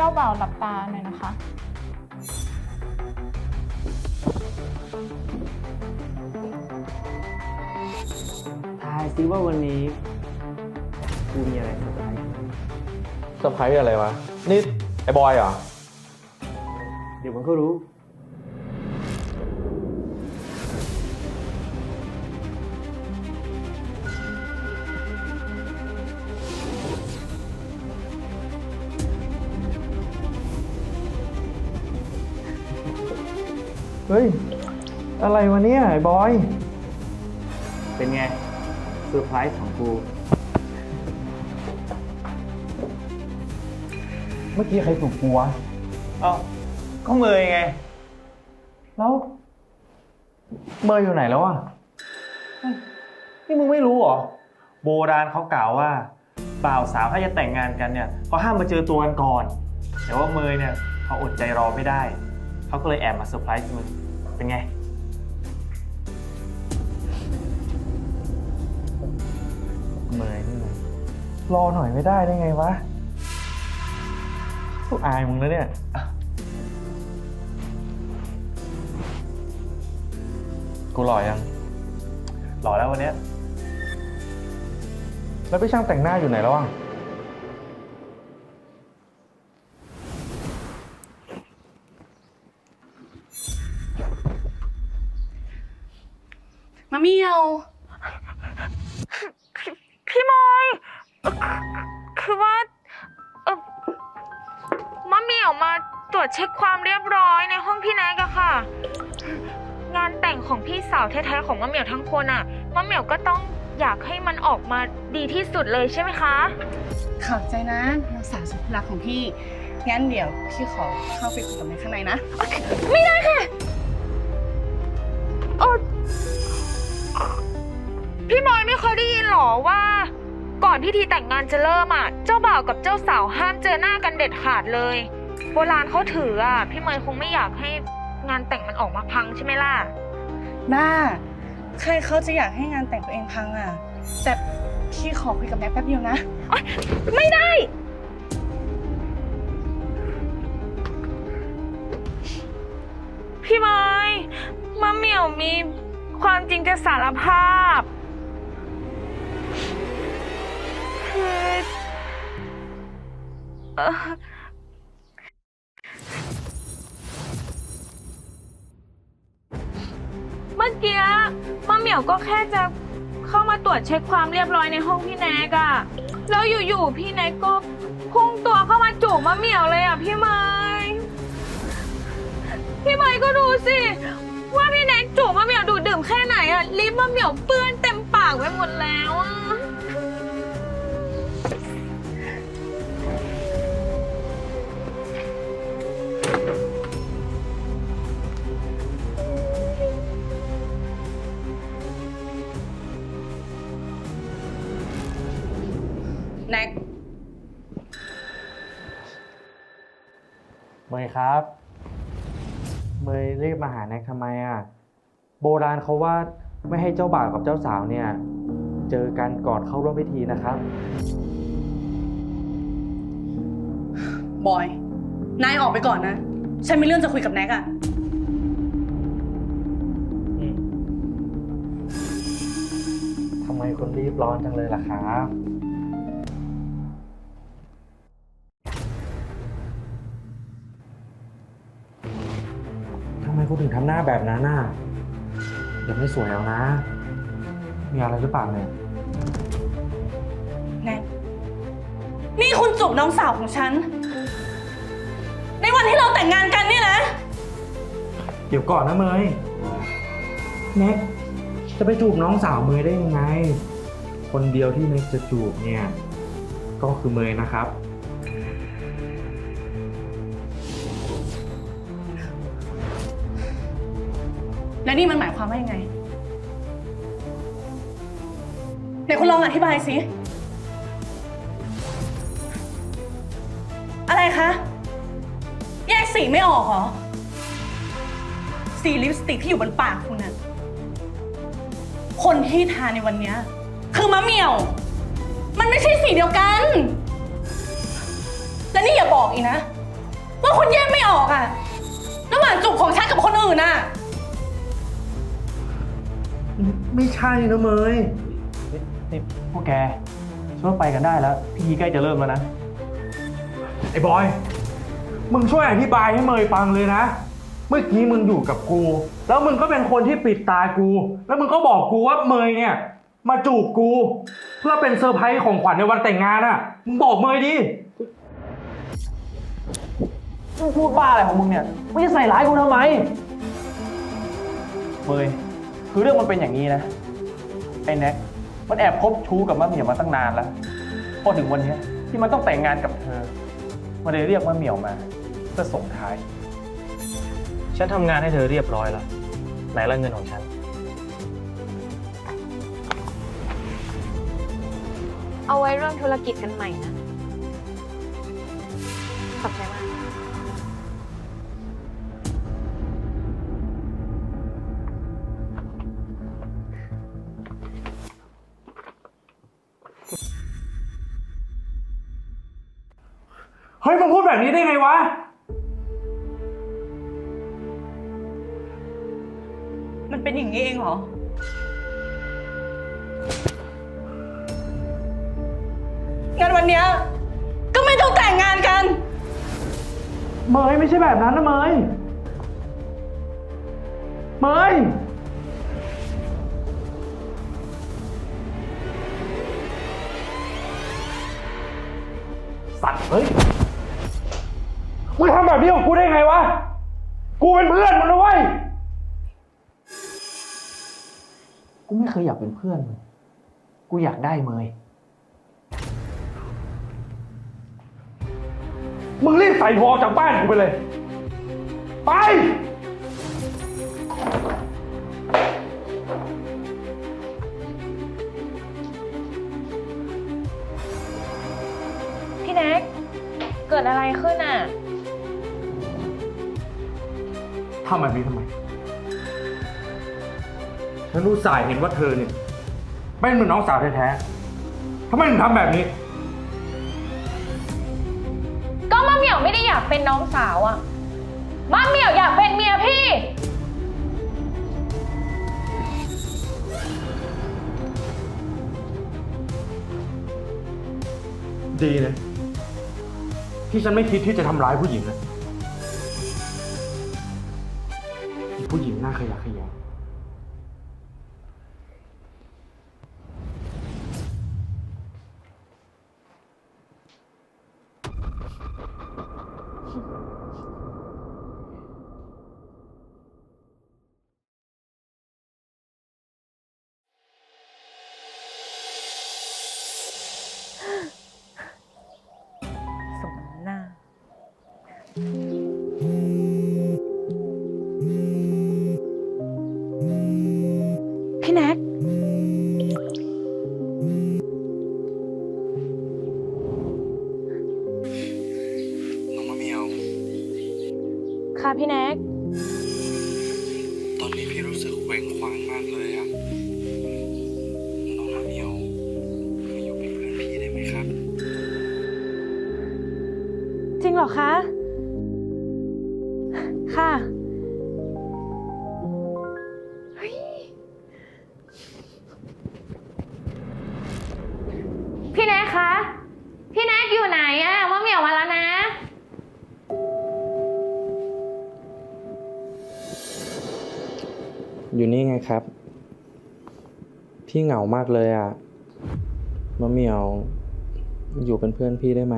จ้าบ่าวหลับตาหน่อยนะคะ ทายซิว่าวันนี้กูมีอะไรเซอร์ไพรส์เซอร์ไพรส์อะไรวะ นี่ ไอ้บอยเหรอ เดี๋ยวมันก็รู้ เฮ้ย อะไรวะเนี่ยไอ้บอย เป็นไงเซอร์ไพรส์ของกู เมื่อกี้ใครปลุกกูวะเอ้าก็เมยไง แล้วเมย์อยู่ไหนแล้วอะนี่มึงไม่รู้เหรอ โบราณเขากล่าวว่า บ่าวสาวถ้าจะแต่งงานกันเนี่ยเขาห้ามมาเจอตัวกันก่อน แต่ว่าเมยเนี่ยเขาอดใจรอไม่ได้ เขาก็เลยแอบมาเซอร์ไพรส์มึง เป็นไงเมย์นี่ไงรอหน่อยไม่ได้ได้ไงวะกูอายมึงนะเนี่ย กูหล่อยัง หล่อแล้ววันเนี้ยแล้วพี่ช่างแต่งหน้าอยู่ไหนแล้วอะ มะเมียว พี่มอยเอ่อคือว่าเออมะเหมี่ยวมาตรวจเช็คความเรียบร้อยในห้องพี่แนกอะค่ะ งานแต่งของพี่สาวแท้ๆของมะเหมี่ยวทั้งคนอะมะเหมี่ยวก็ต้องอยากให้มันออกมาดีที่สุดเลยใช่ไหมคะ ขอบใจนะน้องสาวสุดที่รักของพี่ งั้นเดี๋ยวพี่ขอเข้าไปคุยกับแม่ข้างในนะ ไม่ได้ค่ะ ว่าก่อนพิธีแต่งงานจะเริ่มอะ เจ้าบ่าวกับเจ้าสาวห้ามเจอหน้ากันเด็ดขาดเลย โบราณเขาถืออะ พี่เมย์คงไม่อยากให้งานแต่งมันออกมาพังใช่ไหมล่ะ บ้า ใครเขาจะอยากให้งานแต่งตัวเองพังอะ แต่พี่ขอคุยกับแม่แป๊บเดียวนะ ไม่ได้ พี่เมย์มะเหมี่ยวมีความจริงจะสารภาพ คือเออเมื่อกี้มะเหมี่ยวก็แค่จะเข้ามาตรวจเช็คความเรียบร้อยในห้องพี่แนกอะแล้วอยู่ๆพี่แนกก็พุ่งตัวเข้ามาจูบมะเหมี่ยวเลยอะพี่ไม้พี่ไม้ก็ดูสิ ว่าพี่แนกจูบมะเหมี่ยวดูดดื่มแค่ไหนอะลิปมะเหมี่ยวเปื้อนเต็มปากไปหมดแล้วอะ ย์ครับ เมย์รีบมาหาแน็กทำไมอะ โบราณเขาว่าไม่ให้เจ้าบ่าวกับเจ้าสาวเนี่ย เจอกันก่อนเข้าร่วมพิธีนะครับ บอย นายออกไปก่อนนะ ฉันมีเรื่องจะคุยกับแน็กอะทำไมคนรีบร้อนจังเลยล่ะครับ งทำหน้าแบบนั้นน่ะเดี๋ยวไม่สวยเอานะ มีอะไรหรือเปล่าเนี่ย แน็กนี่คุณจูบน้องสาวของฉัน ในวันที่เราแต่งงานกันเนี่ยนะ เดี๋ยวก่อนนะเมยแน็กจะไปจูบน้องสาวเมยได้ยังไง คนเดียวที่เน็กจะจูบเนี่ย ก็คือเมยนะครับ และนี่มันหมายความว่ายังไงไหนคุณลองอธิบายสิ อะไรคะ แยกสีไม่ออกเหรอ สีลิปสติกที่อยู่บนปากคุณน่ะ คนที่ทาในวันเนี้ยคือมะเหมี่ยว มันไม่ใช่สีเดียวกัน และนี่อย่าบอกอีกนะ ว่าคุณแยกไม่ออกอะระหว่างจูบของฉันกับคนอื่นอะ ไม่ใช่นะเมยนี่นี่พวกแกช่วยไปกันได้แล้วพิธีใกล้จะเริ่มแล้วนะ ไอ้บอย มึงช่วยอธิบายให้เมยฟังเลยนะ เมื่อกี้มึงอยู่กับกู แล้วมึงก็เป็นคนที่ปิดตากู แล้วมึงก็บอกกูว่าเมยเนี่ย มาจูบกู เพื่อเป็นเซอร์ไพรส์ของขวัญในวันแต่งงานอะมึงบอกเมยดิมึงพูดบ้าอะไรของมึงเนี่ยมึงจะใส่ร้ายกูทำไม เมย คือเรื่องมันเป็นอย่างนี้นะ ไอ้แน็กมันแอบคบชู้กับมะเหมี่ยวมาตั้งนานแล้ว พอถึงวันเนี้ยที่มันต้องแต่งงานกับเธอ มันเลยเรียกมะเหมี่ยวมาเพื่อส่งท้าย ฉันทำงานให้เธอเรียบร้อยแล้ว ไหนละเงินของฉัน เอาไว้เรื่องธุรกิจกันใหม่นะ ขอบใจ เฮ้ยมึงพูดแบบนี้ได้ไงวะ มันเป็นอย่างนี้เองเหรอ งั้นวันเนี้ยก็ไม่ต้องแต่งงานกัน เมยไม่ใช่แบบนั้นนะเมย เมย สัตว์เฮ้ย มึงทำแบบนี้กับกูได้ไงวะ กูเป็นเพื่อนมึงนะเว้ย กูไม่เคยอยากเป็นเพื่อนมึงกูอยากได้เมย มึงรีบใส่หัวออกจากบ้านกูไปเลย ไป พี่แน็กเกิดอะไรขึ้น ทำแบบนี้ทำไม ฉันรู้สายเห็นว่าเธอเนี่ยเป็นเหมือนน้องสาวแท้ๆทำไมถึงทำแบบนี้ ก็มะเหมี่ยวไม่ได้อยากเป็นน้องสาวอะมะเหมี่ยวอยากเป็นเมียพี่ ดีนะที่ฉันไม่คิดที่จะทำร้ายผู้หญิงนะ ค่ะพี่แน็ก ตอนนี้พี่รู้สึกเคว้งคว้างมากเลยอะน้องมะเมียวมาอยู่เป็นเพื่อนพี่ได้ไหมครับ จริงเหรอคะค่ะ อยู่นี่ไงครับ พี่เหงามากเลยอะ่ะมะเหมียว อยู่เป็นเพื่อนพี่ได้ไหม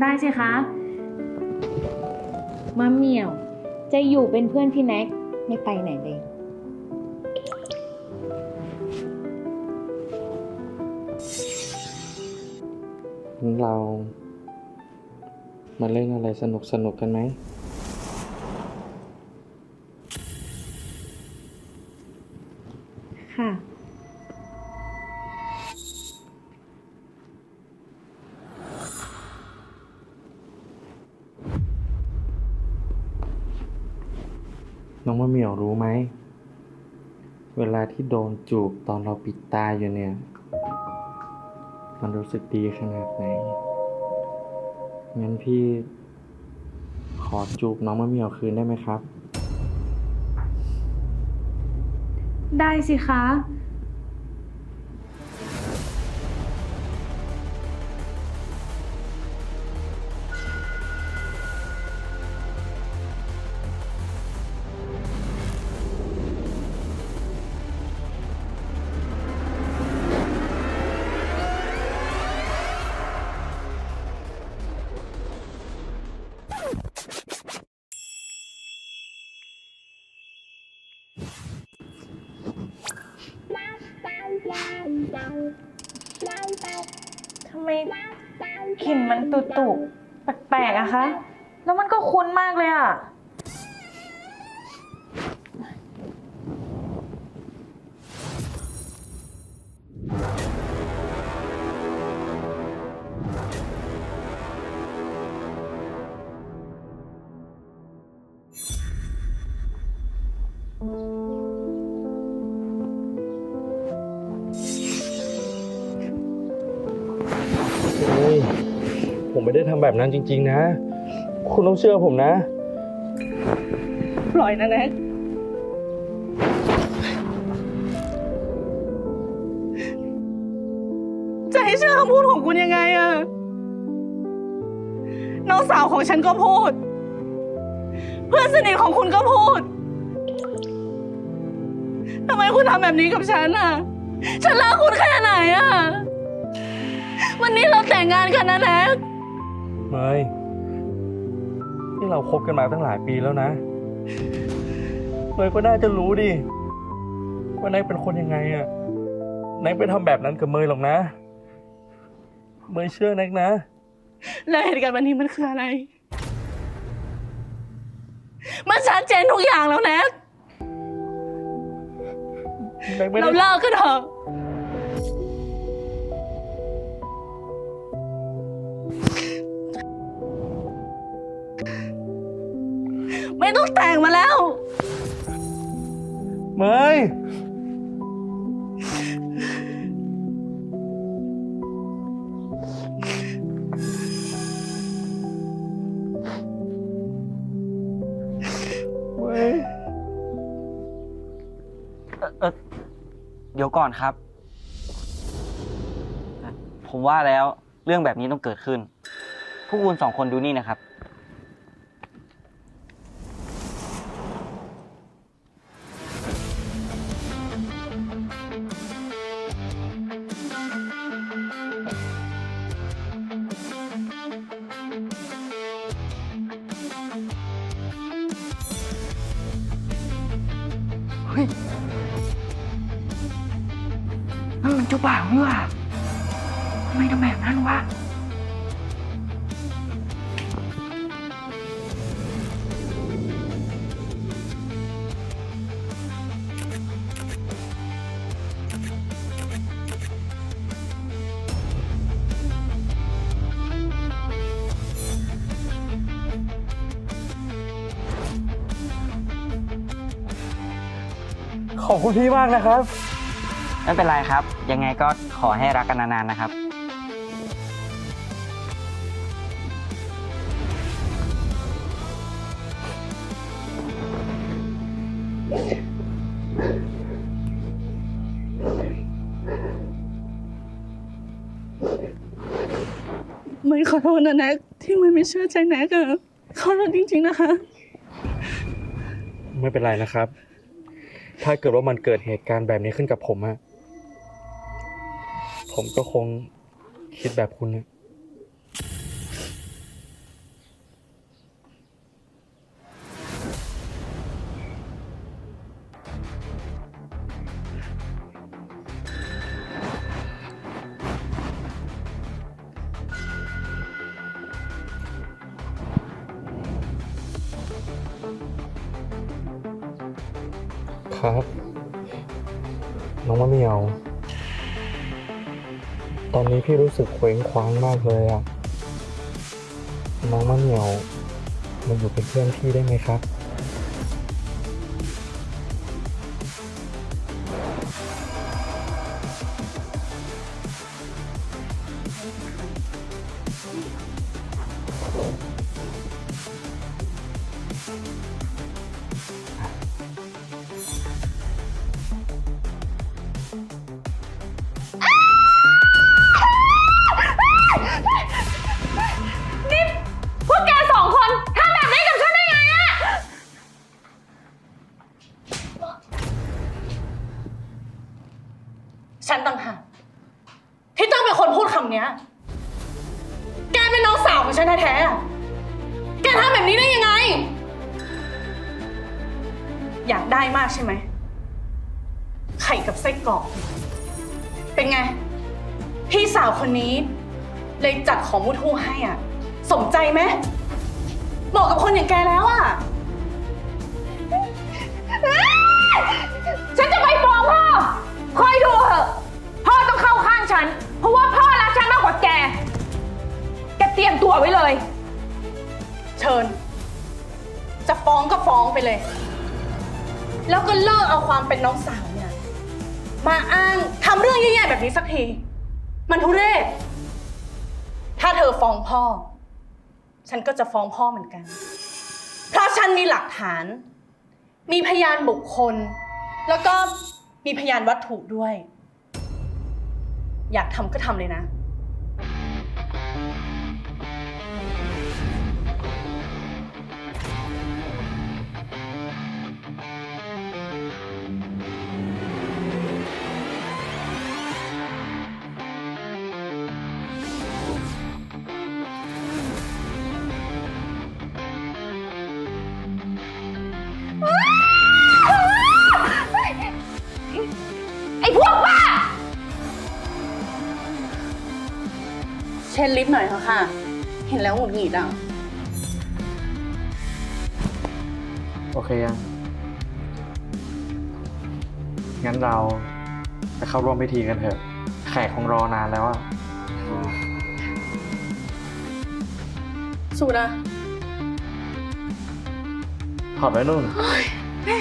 ได้สิคะมะเหมี่ยว จะอยู่เป็นเพื่อนพี่แน็กไม่ไปไหนเลย เรา มาเล่นอะไรสนุกสนุกๆกันไหม ค่ะ น้องมะเหมียวรู้ไหม เวลาที่โดนจูบตอนเราปิดตาอยู่เนี่ย มันรู้สึกดีขนาดไหน งั้นพี่ ขอจูบน้องมะเหมี่ยวคืนได้ไหมครับ ได้สิคะ ทำไมกลิ่นมันตุ่ๆแปลกๆอะคะ แล้วมันก็คุ้นมากเลยอะ ผมไม่ได้ทำแบบนั้นจริง ๆ นะ คุณต้องเชื่อผมนะ ปล่อยนะแน็กจะให้เชื่อคำพูดของคุณยังไงอะน้องสาวของฉันก็พูด เพื่อนสนิทของคุณก็พูดทำไมคุณทำแบบนี้กับฉันอะฉันรักคุณแค่ไหนอะวันนี้เราแต่งงานกันนะแน็ก เมยนี่เราคบกันมาตั้งหลายปีแล้วนะเมยก็น่าจะรู้ดิว่าไนายเป็นคนยังไงอะไนายไปทำแบบนั้นกับเมยหรอกนะ เมยเชื่อแนักนะแล้วเหตุการณ์วันนี้มันคืออะไร มันชัดเจนทุกอย่างแล้วแน็กแน็กไม่เราได้เลิกกันเถอะ ไม่ต้องแต่งมาแล้ว เมยเมยเออเดี๋ยวก่อนครับ ผมว่าแล้วเรื่องแบบนี้ต้องเกิดขึ้น พวกคุณสองคนดูนี่นะครับ นั่นมันเจ้าบ่าวนี่หว่า ขอบคุณพี่มากนะครับ ไม่เป็นไรครับ ยังไงก็ขอให้รักกันนานๆนะครับ มันขอโทษนะแน็กที่มันไม่เชื่อใจแน็กอะขอโทษจริงๆนะคะ ไม่เป็นไรนะครับ ถ้าเกิดว่ามันเกิดเหตุการณ์แบบนี้ขึ้นกับผมอะผมก็คงคิดแบบคุณนะ ตอนนี้พี่รู้สึกเคว้งคว้างมากเลยอะน้องมะเหมียวมาอยู่เป็นเพื่อนพี่ได้ไหมครับ เชิญจะฟ้องก็ฟ้องไปเลย แล้วก็เลิกเอาความเป็นน้องสาวเนี่ย มาอ้างทำเรื่องแย่ๆแบบนี้สักที มันทุเรศ ถ้าเธอฟ้องพ่อ ฉันก็จะฟ้องพ่อเหมือนกัน เพราะฉันมีหลักฐาน มีพยานบุคคล แล้วก็มีพยานวัตถุด้วย อยากทำก็ทำเลยนะ เช็ดลิฟต์หน่อยเถอะค่ะ เห็นแล้วหงุดหงิดอะ โอเคยัง งั้นเราไปเข้าร่วมพิธีกันเถอะ แขกคงรอนานแล้วอะสู้นะถอดไว้นู่น แม่